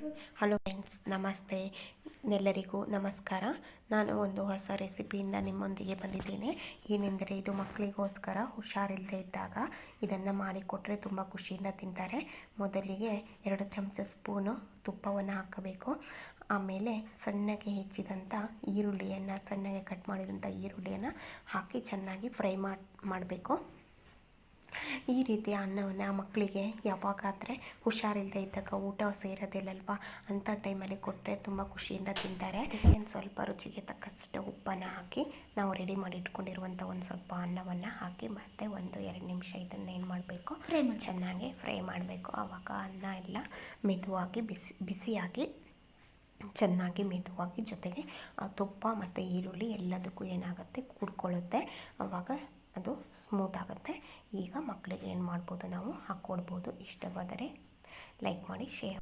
Hello friends ನಮಸ್ತೆ. ಎಲ್ಲರಿಗೂ ನಮಸ್ಕಾರ. ನಾನು ಒಂದು ಹೊಸ ರೆಸಿಪಿಯಿಂದ ನಿಮ್ಮೊಂದಿಗೆ ಬಂದಿದ್ದೇನೆ. ಏನೆಂದರೆ ಇದು ಮಕ್ಕಳಿಗೋಸ್ಕರ ಹುಷಾರಿಲ್ಲದೆ ಇದ್ದಾಗ ಇದನ್ನು ಮಾಡಿಕೊಟ್ರೆ ತುಂಬ ಖುಷಿಯಿಂದ ತಿಂತಾರೆ. ಮೊದಲಿಗೆ ಎರಡು ಚಮಚ ಸ್ಪೂನು ತುಪ್ಪವನ್ನು ಹಾಕಬೇಕು. ಆಮೇಲೆ ಸಣ್ಣಗೆ ಹೆಚ್ಚಿದಂಥ ಈರುಳ್ಳಿಯನ್ನು, ಸಣ್ಣಗೆ ಕಟ್ ಮಾಡಿದಂಥ ಈರುಳ್ಳಿಯನ್ನು ಹಾಕಿ ಚೆನ್ನಾಗಿ ಫ್ರೈ ಮಾಡಿ, ಮಾಡಬೇಕು. ಈ ರೀತಿಯ ಅನ್ನವನ್ನು ಮಕ್ಕಳಿಗೆ ಯಾವಾಗಾದರೆ ಹುಷಾರಿಲ್ಲದೆ ಇದ್ದಾಗ ಊಟ ಸೇರೋದಿಲ್ಲಲ್ವ? ಅಂಥ ಟೈಮಲ್ಲಿ ಕೊಟ್ಟರೆ ತುಂಬ ಖುಷಿಯಿಂದ ತಿಂತಾರೆ. ಏನು ಸ್ವಲ್ಪ ರುಚಿಗೆ ತಕ್ಕಷ್ಟು ಉಪ್ಪನ್ನು ಹಾಕಿ ನಾವು ರೆಡಿ ಮಾಡಿ ಇಟ್ಕೊಂಡಿರುವಂಥ ಒಂದು ಸ್ವಲ್ಪ ಅನ್ನವನ್ನು ಹಾಕಿ ಮತ್ತೆ ಒಂದು ಎರಡು ನಿಮಿಷ ಇದನ್ನು ಏನು ಮಾಡಬೇಕು? ಫ್ರೈ ಮಾಡಿ ಚೆನ್ನಾಗಿ ಫ್ರೈ ಮಾಡಬೇಕು. ಆವಾಗ ಅನ್ನ ಎಲ್ಲ ಮೆದುವಾಗಿ ಬಿಸಿ ಬಿಸಿಯಾಗಿ ಚೆನ್ನಾಗಿ ಮೆದುವಾಗಿ ಜೊತೆಗೆ ಆ ತುಪ್ಪ ಮತ್ತು ಈರುಳ್ಳಿ ಎಲ್ಲದಕ್ಕೂ ಏನಾಗುತ್ತೆ ಕೂಡ್ಕೊಳ್ಳುತ್ತೆ. ಆವಾಗ ಅದು ಸ್ಮೂತ್ ಆಗುತ್ತೆ. ಈಗ ಮಕ್ಕಳಿಗೆ ಏನು ಮಾಡ್ಬೋದು ನಾವು ಹಾಕ್ಕೊಡ್ಬೋದು ಇಷ್ಟವಾದರೆ ಲೈಕ್ ಮಾಡಿ ಶೇರ್